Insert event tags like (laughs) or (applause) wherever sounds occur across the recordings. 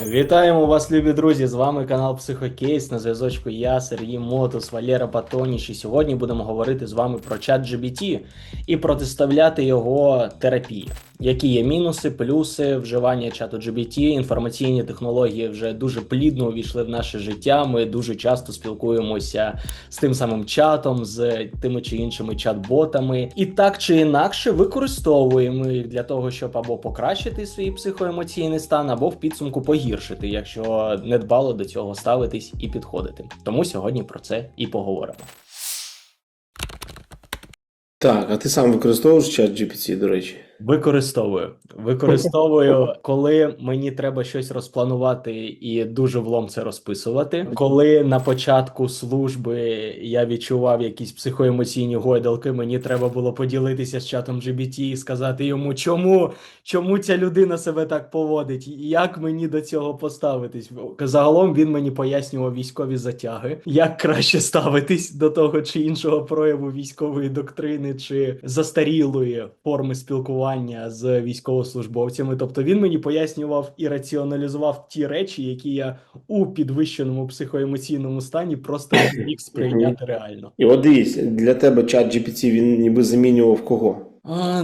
Вітаємо вас, любі друзі! З вами канал Психокейс. На зв'язочку я, Сергій Мотус, Валера Патоніч. І сьогодні будемо говорити з вами про чат GBT і протиставляти його терапії. Які є мінуси, плюси вживання чату GBT, інформаційні технології вже дуже плідно увійшли в наше життя. Ми дуже часто спілкуємося з тим самим чатом, з тими чи іншими чат-ботами, і так чи інакше використовуємо їх для того, щоб або покращити свій психоемоційний стан, або в підсумку погіршити, якщо недбало до цього ставитись і підходити. Тому сьогодні про це і поговоримо. Так, а ти сам використовуєш чат GPT, до речі? Використовую. Використовую, коли мені треба щось розпланувати і дуже влом це розписувати. Коли на початку служби я відчував якісь психоемоційні гойдалки, мені треба було поділитися з чатом GBT і сказати йому, чому, чому ця людина себе так поводить, як мені до цього поставитись. Загалом він мені пояснював військові затяги, як краще ставитись до того чи іншого прояву військової доктрини чи застарілої форми спілкування з військовослужбовцями. Тобто він мені пояснював і раціоналізував ті речі, які я у підвищеному психоемоційному стані просто не міг сприйняти реально. І от дивись, для тебе чат GPT він ніби замінював кого?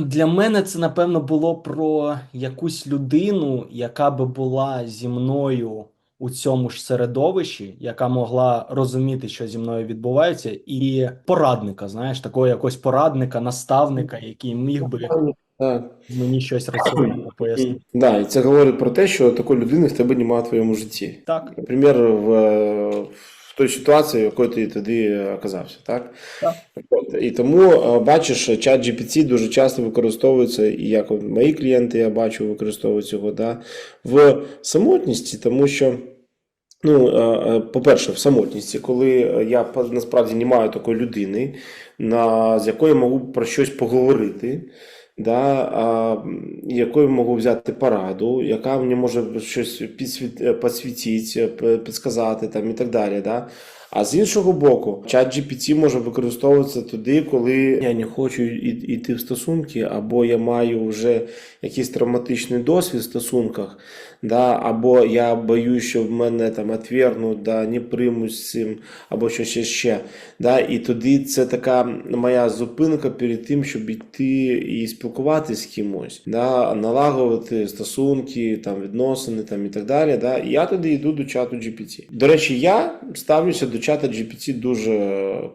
Для мене це напевно було про якусь людину, яка би була зі мною у цьому ж середовищі, яка могла розуміти, що зі мною відбувається, і порадника, знаєш, такого якогось порадника, наставника, який міг би Так. мені щось раціонально пояснити. Да, і це говорить про те, що такої людини в тебе немає в твоєму житті. Так, Наприклад, в, в той ситуації, в якої ти тоді оказався, так? Так. От. І тому е, бачиш, чат GPT дуже часто використовується, і як мої клієнти, я бачу, використовують його да, в самотності, тому що. Ну, е, е, по-перше, в самотності, коли я насправді не маю такої людини, на, з якою я можу про щось поговорити, да, а, якою можу взяти пораду, яка мені може щось підсвіт, е, підсвітити, підсказати там, і так далі. Да. А з іншого боку, чат GPT може використовуватися туди, коли я не хочу йти в стосунки, або я маю вже якийсь травматичний досвід в стосунках, да, або я боюсь, що в мене там отвергнуть, да, не приймуть цим, або щось ще ще. Да, і тоді це така моя зупинка перед тим, щоб йти і спілкуватися з кимось, да, налагодити стосунки, там, відносини там, і так далі. Да, я тоді йду до чату GPT. До речі, я ставлюся до чата GPT дуже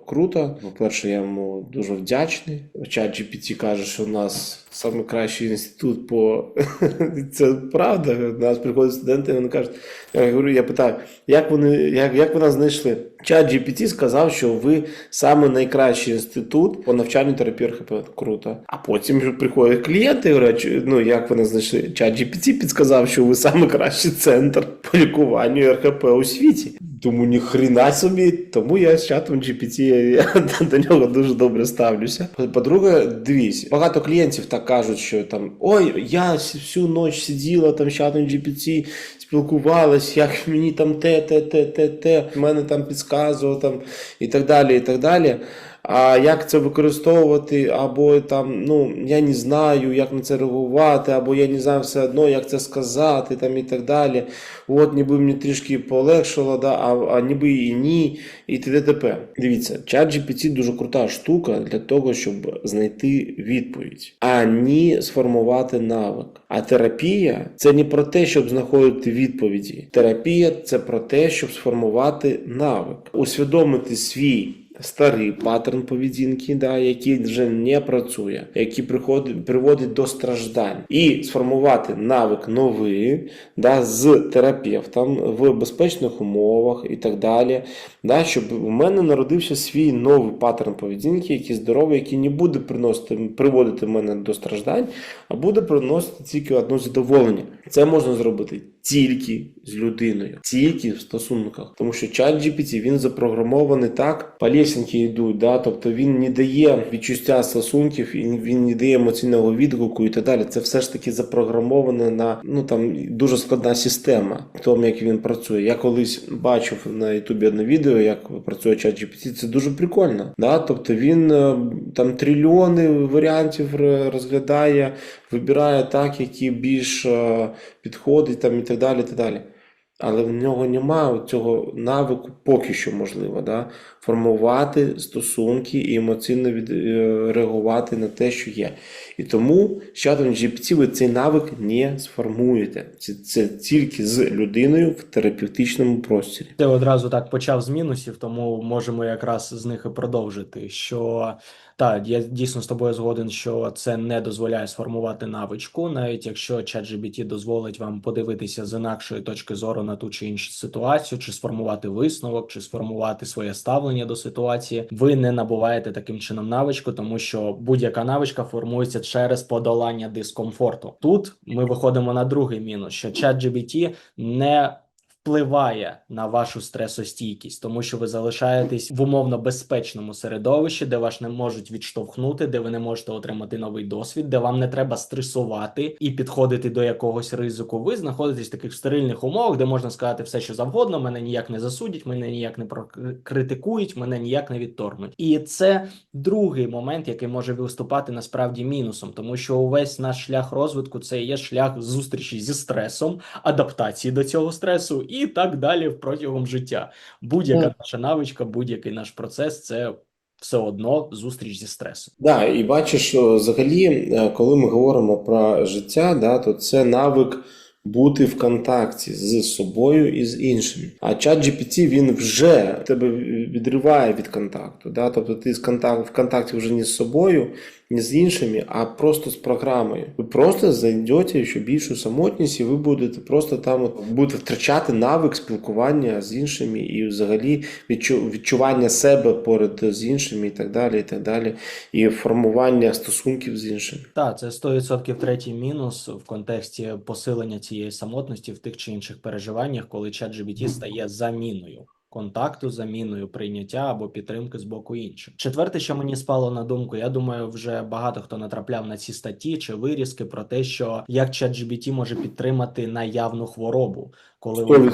круто. По-перше, я йому дуже вдячний. Чат GPT каже, що у нас найкращий інститут по (laughs) це правда. До нас приходять студенти, вони кажуть, я говорю, я питаю, як вони, як, як вона знайшли? Чат GPT сказав, що ви саме найкращий інститут по навчанню терапії РХП. Круто. А потім приходять клієнти і говорять, ну як нас знайшли? Чат GPT підсказав, що ви саме кращий центр по лікуванню РХП у світі. Тому ні хрена собі, тому я з чатом GPT я (laughs) до нього дуже добре ставлюся. По-друге, дивись, багато клієнтів так кажуть, що там ой, я всю ніч сиділа там з чатом GPT, спілкувалась, як мені там те, те, те, те, те, мене там підказував там і так далі, і так далі. А як це використовувати, або там, ну, я не знаю, як на це реагувати, або я не знаю все одно, як це сказати, там і так далі. От, ніби мені трішки полегшило, да, а, а ніби і ні, і т.д. Дивіться, чат GPT дуже крута штука для того, щоб знайти відповідь, а не сформувати навик. А терапія це не про те, щоб знаходити відповіді. Терапія це про те, щоб сформувати навик, усвідомити свій старий паттерн поведінки, да, який вже не працює, який приходить, приводить до страждань, і сформувати навик новий да, з терапевтом в безпечних умовах і так далі, да, щоб у мене народився свій новий паттерн поведінки, який здоровий, який не буде приносити, приводити мене до страждань, а буде приносити тільки одне задоволення. Це можна зробити тільки з людиною, тільки в стосунках. Тому що чат GPT він запрограмований так, по лесенки йдуть, да? тобто він не дає відчуття стосунків, він не дає емоційного відгуку і так далі. Це все ж таки запрограмоване на ну там дуже складна система в тому, як він працює. Я колись бачив на Ютубі одне відео, як працює чат GPT, це дуже прикольно. Да? Тобто він е, там трильйони варіантів розглядає, вибирає так, які більш е, підходить там і так далі. і так далі. Але в нього немає цього навику, поки що можливо, да? формувати стосунки і емоційно е, реагувати на те, що є. І тому з чатом GPT ви цей навик не сформуєте. Це, це тільки з людиною в терапевтичному просторі. Ти одразу так почав з мінусів, тому можемо якраз з них і продовжити. Що так, я дійсно з тобою згоден, що це не дозволяє сформувати навичку, навіть якщо ChatGPT дозволить вам подивитися з інакшої точки зору на ту чи іншу ситуацію, чи сформувати висновок, чи сформувати своє ставлення до ситуації, ви не набуваєте таким чином навичку, тому що будь-яка навичка формується через подолання дискомфорту. Тут ми виходимо на другий мінус, що ChatGPT не впливає на вашу стресостійкість, тому що ви залишаєтесь в умовно безпечному середовищі, де вас не можуть відштовхнути, де ви не можете отримати новий досвід, де вам не треба стресувати і підходити до якогось ризику. Ви знаходитесь в таких стерильних умовах, де можна сказати все, що завгодно. Мене ніяк не засудять, мене ніяк не прокритикують, мене ніяк не відторгнуть. І це другий момент, який може виступати насправді мінусом, тому що увесь наш шлях розвитку це є шлях зустрічі зі стресом, адаптації до цього стресу і так далі протягом життя. Будь-яка наша навичка, будь-який наш процес це все одно зустріч зі стресом. Да, і бачиш, що взагалі, е, коли ми говоримо про життя, да, то це навик бути в контакті з собою і з іншим. А чат GPT, він вже тебе відриває від контакту. Да? Тобто ти з контакт, в контакті вже не з собою, не з іншими, а просто з програмою. Ви просто зайдете ще більшу самотність, і ви будете просто там от, будете втрачати навик спілкування з іншими і взагалі відчу- відчування себе поряд з іншими і так далі, і так далі, і формування стосунків з іншими. Так, це 100% третій мінус в контексті посилення цієї самотності в тих чи інших переживаннях, коли чат стає заміною. Контакту, заміною прийняття або підтримки з боку інших. Четверте, що мені спало на думку, я думаю, вже багато хто натрапляв на ці статті чи вирізки про те, що як ChatGPT може підтримати наявну хворобу, коли у 100%. коли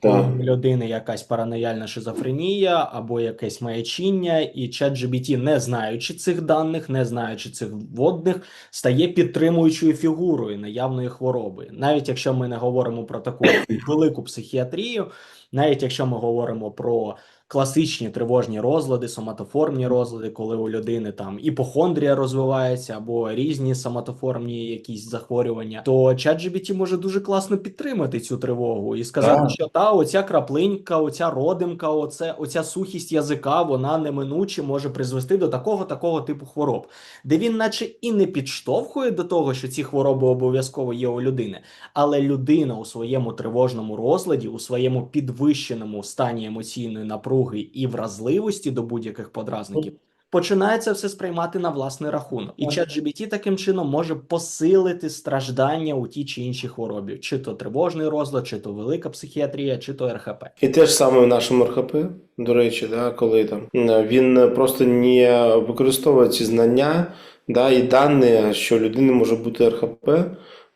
Так. у людини якась паранояльна шизофренія або якесь маячіння, і ChatGPT, не знаючи цих даних, не знаючи цих водних, стає підтримуючою фігурою наявної хвороби. Навіть якщо ми не говоримо про таку (coughs) велику психіатрію, навіть якщо ми говоримо про класичні тривожні розлади, соматоформні розлади, коли у людини там іпохондрія розвивається або різні соматоформні якісь захворювання, то ChatGPT може дуже класно підтримати цю тривогу і сказати, Так. що та оця краплинька, оця родимка, оце, оця сухість язика, вона неминуче може призвести до такого такого типу хвороб, де він, наче і не підштовхує до того, що ці хвороби обов'язково є у людини, але людина у своєму тривожному розладі, у своєму підвищеному стані емоційної напруги і вразливості до будь-яких подразників. Починає це все сприймати на власний рахунок, і. ChatGPT таким чином може посилити страждання у тій чи іншій хворобі, чи то тривожний розлад, чи то велика психіатрія, чи то РХП. І те ж саме в нашому РХП, до речі, да, коли там він просто не використовує ці знання да, і дані, що людини може бути РХП,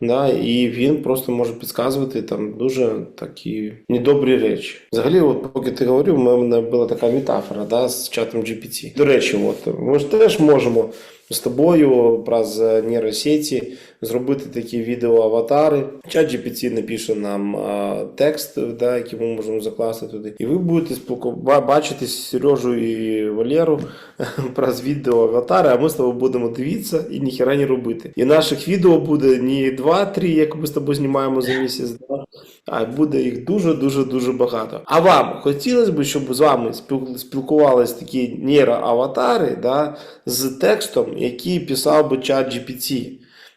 да, і він просто може підказувати там дуже такі недобрі речі. Взагалі, от поки ти говорив, у мене була така метафора да, з чатом GPT. До речі, от, ми ж теж можемо з тобою раз нейросеті зробити такі відеоаватари. Чат GPT напише нам а, текст, да, який ми можемо закласти туди. І ви будете спілку... бачити Сережу і Валеру (laughs) про відеоаватари, а ми з тобою будемо дивитися і ніхера не робити. І наших відео буде не 2-3, як ми з тобою знімаємо за місяць, а буде їх дуже-дуже дуже багато. А вам хотілося б, щоб з вами спіл- спілкувались такі нейроаватари да, з текстом, який писав би чат GPT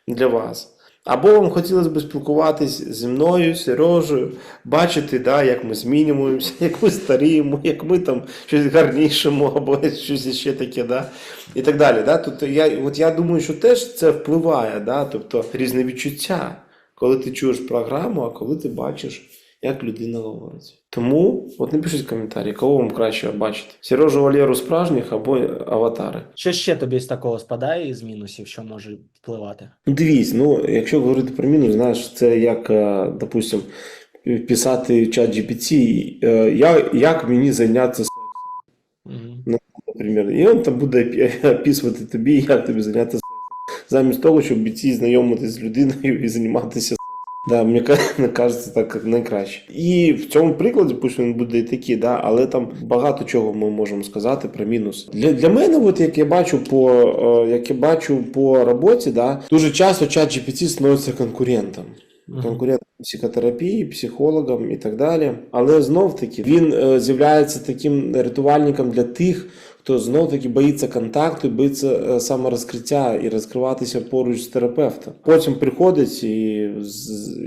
для вас. Або вам хотілося б спілкуватись зі мною, Сережею, бачити, да, як ми змінюємося, (laughs) як ми старіємо, як ми там щось гарнішимо, або щось ще таке, да, і так далі. Да. Тобто я, от я думаю, що теж це впливає, да, тобто різне відчуття, коли ти чуєш програму, а коли ти бачиш, як людина говорить. Тому от напишіть коментарі, кого вам краще бачити: Сережу Валеру справжніх або аватари. Що ще тобі з такого спадає із мінусів, що може впливати? Ну, Дивись, ну якщо говорити про мінус, знаєш, це як, е, допустим, писати в чат GPT, е, я, як мені зайнятися сексом, Мгм. наприклад. І він там буде (laughs) описувати тобі, як тобі зайнятися. Замість того, щоб іти знайомитися з людиною і займатися. Да, мені (laughs) кажеться так найкраще. І в цьому прикладі, пусть він буде і такий, да, але там багато чого ми можемо сказати про мінус. Для, для мене, от як я бачу по е, як я бачу по роботі, да, дуже часто чат GPT становиться конкурентом. Мгм. Конкурентом психотерапії, психологам і так далі. Але знов таки він е, з'являється таким рятувальником для тих, хто знов таки боїться контакту, боїться е, саморозкриття і розкриватися поруч з терапевтом. Потім приходить і,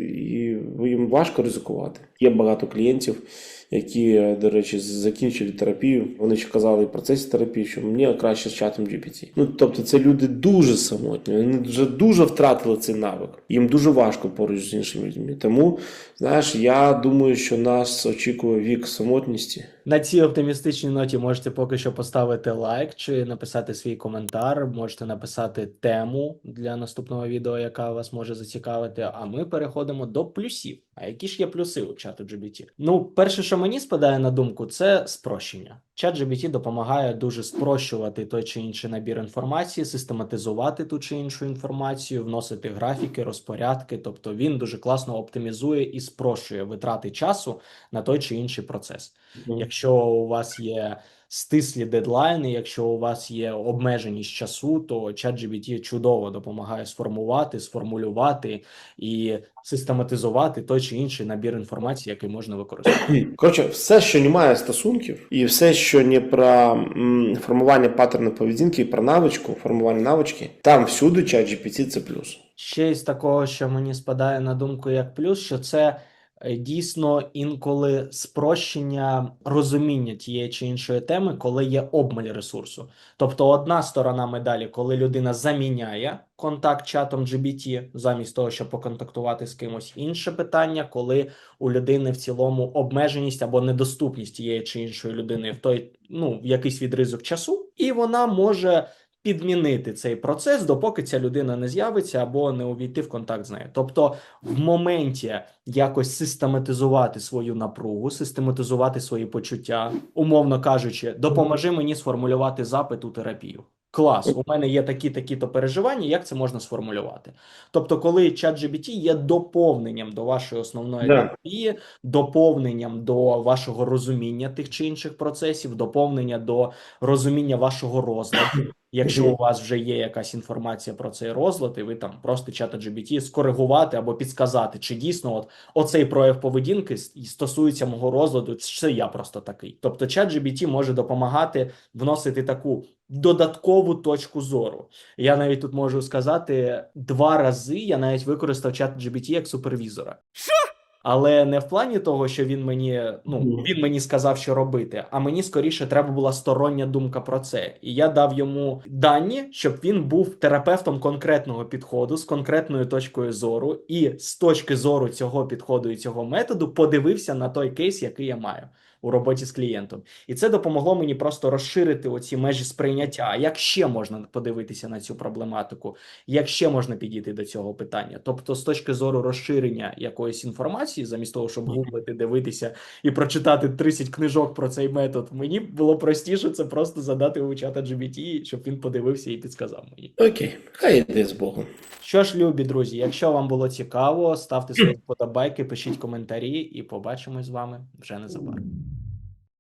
і їм важко ризикувати. Є багато клієнтів, які, до речі, закінчили терапію. Вони ще казали в процесі терапії, що мені краще з чатом GPT. Ну тобто, це люди дуже самотні, вони вже дуже втратили цей навик. Їм дуже важко поруч з іншими людьми. Тому, знаєш, я думаю, що нас очікує вік самотності. На цій оптимістичній ноті можете поки що поставити лайк чи написати свій коментар. Можете написати тему для наступного відео, яка вас може зацікавити. А ми переходимо до плюсів. А які ж є плюси у чату GBT? Ну, перше, що мені спадає на думку, це спрощення. Чат GBT допомагає дуже спрощувати той чи інший набір інформації, систематизувати ту чи іншу інформацію, вносити графіки, розпорядки. Тобто він дуже класно оптимізує і спрощує витрати часу на той чи інший процес. Якщо у вас є стислі дедлайни, якщо у вас є обмеженість часу, то ChatGPT чудово допомагає сформувати, сформулювати і систематизувати той чи інший набір інформації, який можна використовувати. Коротше, все, що не має стосунків, і все, що не про формування паттерну поведінки, і про навичку, формування навички, там всюди чат GPT це плюс. Ще із такого, що мені спадає на думку як плюс, що це дійсно інколи спрощення розуміння тієї чи іншої теми, коли є обмаль ресурсу. Тобто, одна сторона медалі, коли людина заміняє контакт чатом GBT, замість того, щоб поконтактувати з кимось. Інше питання, коли у людини в цілому обмеженість або недоступність тієї чи іншої людини в той ну в якийсь відризок часу, і вона може підмінити цей процес, допоки ця людина не з'явиться або не увійти в контакт з нею. Тобто, в моменті якось систематизувати свою напругу, систематизувати свої почуття, умовно кажучи, допоможи мені сформулювати запит у терапію. Клас, у мене є такі такі то переживання. Як це можна сформулювати? Тобто, коли чат GBT є доповненням до вашої основної Да. терапії, доповненням до вашого розуміння тих чи інших процесів, доповнення до розуміння вашого розладу. Якщо у вас вже є якась інформація про цей розлад, і ви там просто чата GBT скоригувати або підсказати, чи дійсно от оцей прояв поведінки стосується мого розладу, чи це я просто такий. Тобто, чат GBT може допомагати вносити таку додаткову точку зору. Я навіть тут можу сказати два рази. Я навіть використав чат GBT як супервізора. Але не в плані того, що він мені ну він мені сказав, що робити, а мені скоріше треба була стороння думка про це. І я дав йому дані, щоб він був терапевтом конкретного підходу з конкретною точкою зору, і з точки зору цього підходу і цього методу подивився на той кейс, який я маю у роботі з клієнтом. І це допомогло мені просто розширити оці межі сприйняття. А як ще можна подивитися на цю проблематику? Як ще можна підійти до цього питання? Тобто, з точки зору розширення якоїсь інформації, замість того, щоб гуглити, дивитися і прочитати 30 книжок про цей метод, мені було простіше це просто задати у чата GBT, щоб він подивився і підсказав мені. Окей, хай йде з Богом. Що ж, любі друзі, якщо вам було цікаво, ставте свої вподобайки, пишіть коментарі, і побачимось з вами вже незабаром.